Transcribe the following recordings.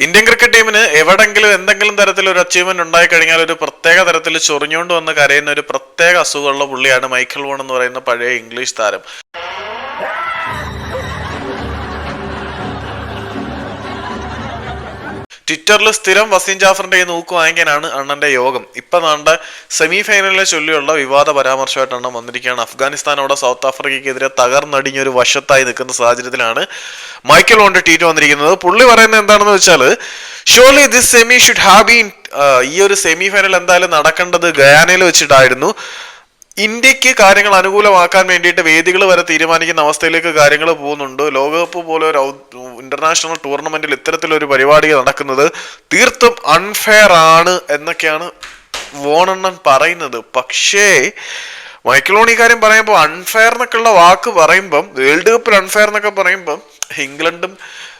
Indian cricket ടീമിന് എവിടെങ്കിലും എന്തെങ്കിലും തരത്തിൽ ഒരു അച്ചീവ്മെന്റ് ഉണ്ടായി കഴിഞ്ഞാൽ ഒരു പ്രത്യേക തരത്തിൽ ചൊറിഞ്ഞുകൊണ്ട് വന്ന് കരയുന്ന ഒരു പ്രത്യേക അസുഖമുള്ള പുള്ളിയാണ് മൈക്കൽ വോൺ എന്ന് പറയുന്ന പഴയ ഇംഗ്ലീഷ് താരം. ട്വിറ്ററിൽ സ്ഥിരം വസീം ജാഫറിന്റെ ഈ നോക്കു വാങ്ങിക്കാനാണ് അണ്ണന്റെ യോഗം. ഇപ്പൊ നാണ്ട സെമി ഫൈനലിനെ ചൊല്ലിയുള്ള വിവാദ പരാമർശമായിട്ട് അണ്ണൻ വന്നിരിക്കുകയാണ്. അഫ്ഗാനിസ്ഥാനോടെ സൗത്ത് ആഫ്രിക്കയ്ക്കെതിരെ തകർന്നടിഞ്ഞൊരു വശത്തായി നിൽക്കുന്ന സാഹചര്യത്തിലാണ് മൈക്കൽ വോണ്ട് ട്വീറ്റ് വന്നിരിക്കുന്നത്. പുള്ളി പറയുന്നത് എന്താണെന്ന് വെച്ചാൽ surely this semi should have been ഈ ഒരു സെമി ഫൈനൽ എന്തായാലും നടക്കേണ്ടത് ഗയാനയിൽ വെച്ചിട്ടായിരുന്നു. ഇന്ത്യയ്ക്ക് കാര്യങ്ങൾ അനുകൂലമാക്കാൻ വേണ്ടിയിട്ട് വേദികൾ വരെ തീരുമാനിക്കുന്ന അവസ്ഥയിലേക്ക് കാര്യങ്ങൾ പോകുന്നുണ്ട്. ലോകകപ്പ് പോലെ ഒരു ഇന്റർനാഷണൽ ടൂർണമെന്റിൽ ഇത്തരത്തിലൊരു പരിപാടി നടക്കുന്നത്. തീർത്തും അൺഫെയർ ആണ് എന്നൊക്കെയാണ് വോണെണ്ണൻ പറയുന്നത്. പക്ഷേ മൈക്കിളോൺ ഈ കാര്യം പറയുമ്പോൾ അൺഫെയർ എന്നൊക്കെയുള്ള വാക്ക് പറയുമ്പം വേൾഡ് കപ്പിൽ അൺഫെയർ എന്നൊക്കെ പറയുമ്പം ഇംഗ്ലണ്ടും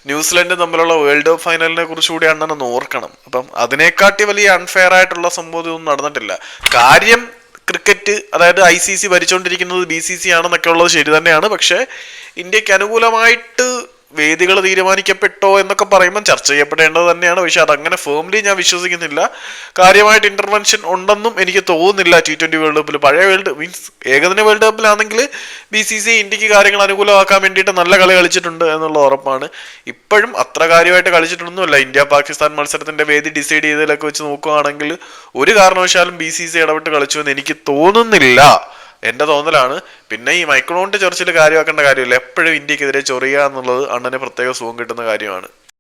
ന്യൂസിലൻഡും തമ്മിലുള്ള വേൾഡ് കപ്പ് ഫൈനലിനെ കുറിച്ച് കൂടി അണ്ണനൊന്ന് ഓർക്കണം. അപ്പം അതിനെക്കാട്ടി വലിയ അൺഫെയർ ആയിട്ടുള്ള സംഭവം ഇതൊന്നും നടന്നിട്ടില്ല. കാര്യം ക്രിക്കറ്റ് അതായത് ഐ സി സി ഭരിച്ചുകൊണ്ടിരിക്കുന്നത് ബി സി സി ആണെന്നൊക്കെ ഉള്ളത് ശരി തന്നെയാണ്. പക്ഷേ ഇന്ത്യയ്ക്ക് അനുകൂലമായിട്ട് വേദികൾ തീരുമാനിക്കപ്പെട്ടോ എന്നൊക്കെ പറയുമ്പോൾ ചർച്ച ചെയ്യപ്പെടേണ്ടത് തന്നെയാണ്. പക്ഷെ അതങ്ങനെ ഫേംലി ഞാൻ വിശ്വസിക്കുന്നില്ല. കാര്യമായിട്ട് ഇന്റർവെൻഷൻ ഉണ്ടെന്നും എനിക്ക് തോന്നുന്നില്ല ടി ട്വന്റി വേൾഡ് കപ്പിൽ പഴയ വേൾഡ് മീൻസ് ഏകദിന വേൾഡ് കപ്പിലാണെങ്കിൽ ബി സി സി ഇന്ത്യയ്ക്ക് കാര്യങ്ങൾ അനുകൂലമാക്കാൻ വേണ്ടിയിട്ട് നല്ല കളി കളിച്ചിട്ടുണ്ട് എന്നുള്ള ഉറപ്പാണ്. ഇപ്പോഴും അത്ര കാര്യമായിട്ട് കളിച്ചിട്ടൊന്നുമല്ല. ഇന്ത്യ പാകിസ്ഥാൻ മത്സരത്തിന്റെ വേദി ഡിസൈഡ് ചെയ്തതിലൊക്കെ വെച്ച് നോക്കുകയാണെങ്കിൽ ഒരു കാരണവശാലും ബി സി സി ഇടപെട്ട് കളിച്ചു എന്ന് എനിക്ക് തോന്നുന്നില്ല. എന്റെ തോന്നലാണ്. പിന്നെ ഈ മൈക്രോണിന്റെ ചൊറിച്ചിൽ കാര്യമാക്കേണ്ട കാര്യമില്ല. എപ്പോഴും ഇന്ത്യക്കെതിരെ ചൊറിയുക എന്നുള്ളത് അണ്ണന് പ്രത്യേക സുഖം കിട്ടുന്ന കാര്യമാണ്.